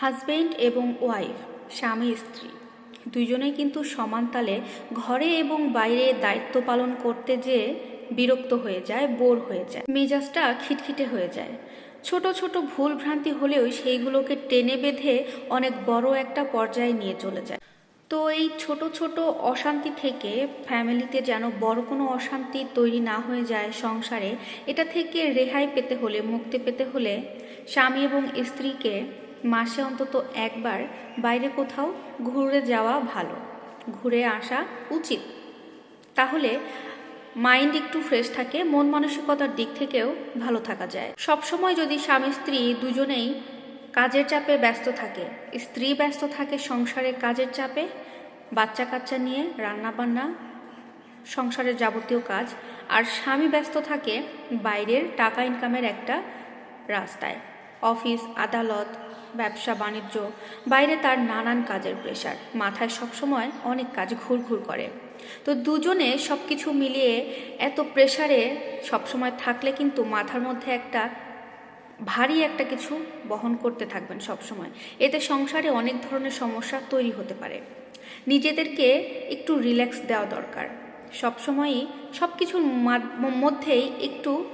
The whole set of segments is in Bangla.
হাজবেন্ড এবং ওয়াইফ, স্বামী, স্ত্রী। দুইজনেই কিন্তু সমান তালে ঘরে এবং বাইরে দায়িত্ব পালন করতে যে বিরক্ত হয়ে যায়, বোর হয়ে যায়, মেজাজটা খিটখিটে হয়ে যায়। ছোট ছোট ভুল ভ্রান্তি হলেও সেইগুলোকে টেনে বেঁধে অনেক বড় একটা পর্যায়ে নিয়ে চলে যায়। তো এই ছোট ছোট অশান্তি থেকে ফ্যামিলিতে যেন বড় কোনো অশান্তি তৈরি না হয়ে যায় সংসারে, এটা থেকে রেহাই পেতে হলে, মুক্তি পেতে হলে স্বামী এবং স্ত্রীকে মাসে অন্তত একবার বাইরে কোথাও ঘুরে যাওয়া ভালো। ঘুরে আসা উচিত। তাহলে মাইন্ড একটু ফ্রেশ থাকে, মন মানসিকতার দিক থেকেও ভালো থাকা যায়। সবসময় যদি স্বামী, স্ত্রী দুজনেই কাজের চাপে ব্যস্ত থাকে, স্ত্রী ব্যস্ত থাকে সংসারের কাজের চাপে, বাচ্চা কাচ্চা নিয়ে রান্না বান্না, সংসারের যাবতীয় কাজ, আর স্বামী ব্যস্ত থাকে বাইরের টাকা ইনকামের একটা রাস্তায়। অফিস, আদালত ব্যবসা, বাণিজ্য, বাইরে তার নানান কাজের প্রেশার মাথায় সবসময় অনেক কাজ ঘুরঘুর করে। তো দুজনে সব কিছু মিলিয়ে এত প্রেশারে সবসময় থাকলে কিন্তু মাথার মধ্যে একটা ভারী একটা কিছু বহন করতে থাকবেন সবসময়। এতে সংসারে অনেক ধরনের সমস্যা তৈরি হতে পারে। নিজেদেরকে একটু রিল্যাক্স দেওয়া দরকার। সবসময়ই সব কিছুর মধ্যেই একটু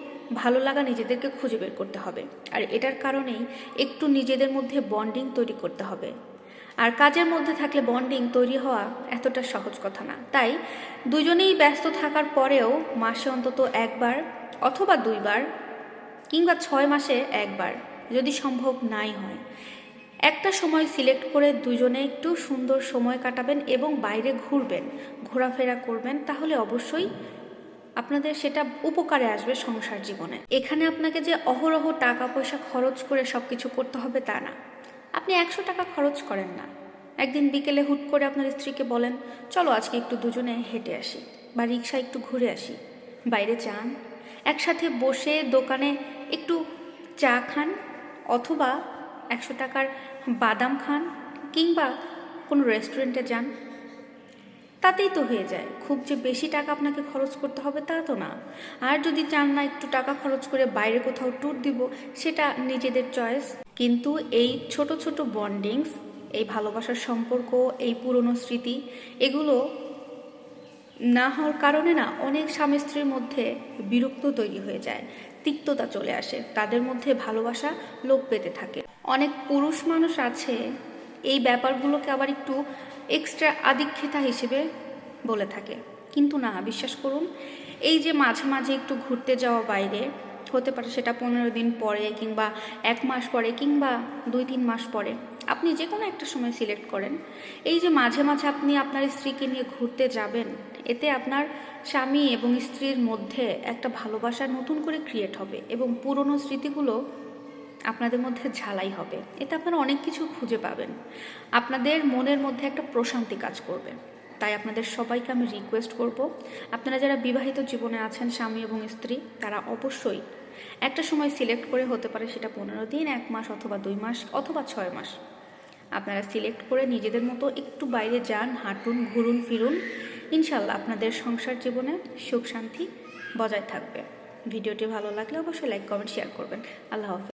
ভালো লাগা নিজেদেরকে খুঁজে বের করতে হবে। আর এটার কারণেই একটু নিজেদের মধ্যে বন্ডিং তৈরি করতে হবে। আর কাজের মধ্যে থাকলে বন্ডিং তৈরি হওয়া এতটা সহজ কথা না। তাই দুজনেই ব্যস্ত থাকার পরেও মাসে অন্তত একবার অথবা দুইবার কিংবা ছয় মাসে একবার যদি সম্ভব নাই হয়, একটা সময় সিলেক্ট করে দুজনে একটু সুন্দর সময় কাটাবেন এবং বাইরে ঘুরবেন, ঘোরাফেরা করবেন, তাহলে অবশ্যই আপনাদের সেটা উপকারে আসবে সংসার জীবনে। এখানে আপনাকে যে অহরহ টাকা পয়সা খরচ করে সব কিছু করতে হবে তা না। আপনি একশো টাকা খরচ করেন না। একদিন বিকেলে হুট করে আপনার স্ত্রীকে বলেন, চলো আজকে একটু দুজনে হেঁটে আসি বা রিক্সা একটু ঘুরে আসি। বাইরে যান, একসাথে বসে দোকানে একটু চা খান অথবা একশো টাকার বাদাম খান কিংবা কোনো রেস্টুরেন্টে যান। তাতেই তো হয়ে যায়। খুব যে বেশি টাকা আপনাকে খরচ করতে হবে তা তো না। আর যদি চান না একটু টাকা খরচ করে বাইরে কোথাও ট্যুর দিব, সেটা নিজেদের চয়েস কিন্তু এই ছোট ছোট বন্ডিংস এই ভালোবাসার সম্পর্ক, এই পুরনো স্মৃতি, এগুলো না হওয়ার কারণে না অনেক স্বামী স্ত্রীর মধ্যে বিরক্ত তৈরি হয়ে যায়। তিক্ততা চলে আসে। তাদের মধ্যে ভালোবাসা লোপ পেতে থাকে। অনেক পুরুষ মানুষ আছে এই ব্যাপারগুলোকে আবার একটু এক্সট্রা আদিক্ষেতা হিসেবে বলে থাকে। কিন্তু না, বিশ্বাস করুন, এই যে মাঝে মাঝে একটু ঘুরতে যাওয়া বাইরে, হতে পারে সেটা পনেরো দিন পরে কিংবা এক মাস পরে কিংবা দুই তিন মাস পরে, আপনি যে কোনো একটা সময় সিলেক্ট করেন। এই যে মাঝে মাঝে আপনি আপনার স্ত্রীকে নিয়ে ঘুরতে যাবেন, এতে আপনার স্বামী এবং স্ত্রীর মধ্যে একটা ভালোবাসা নতুন করে ক্রিয়েট হবে এবং পুরনো স্মৃতিগুলো আপনাদের মধ্যে ঝালাই হবে। এতে আপনারা অনেক কিছু খুঁজে পাবেন। আপনাদের মনের মধ্যে একটা প্রশান্তি কাজ করবে। তাই আপনাদের সবাইকে আমি রিকোয়েস্ট করব, আপনারা যারা বিবাহিত জীবনে আছেন, স্বামী এবং স্ত্রী, তারা অবশ্যই একটা সময় সিলেক্ট করে হতে পারে সেটা পনেরো দিন, এক মাস অথবা দুই মাস অথবা ছয় মাস। আপনারা সিলেক্ট করে নিজেদের মতো একটু বাইরে যান, হাঁটুন, ঘুরুন, ফিরুন। ইনশাল্লাহ আপনাদের সংসার জীবনে সুখ শান্তি বজায় থাকবে। ভিডিওটি ভালো লাগলে অবশ্যই লাইক কমেন্ট শেয়ার করবেন। আল্লাহ হাফিজ।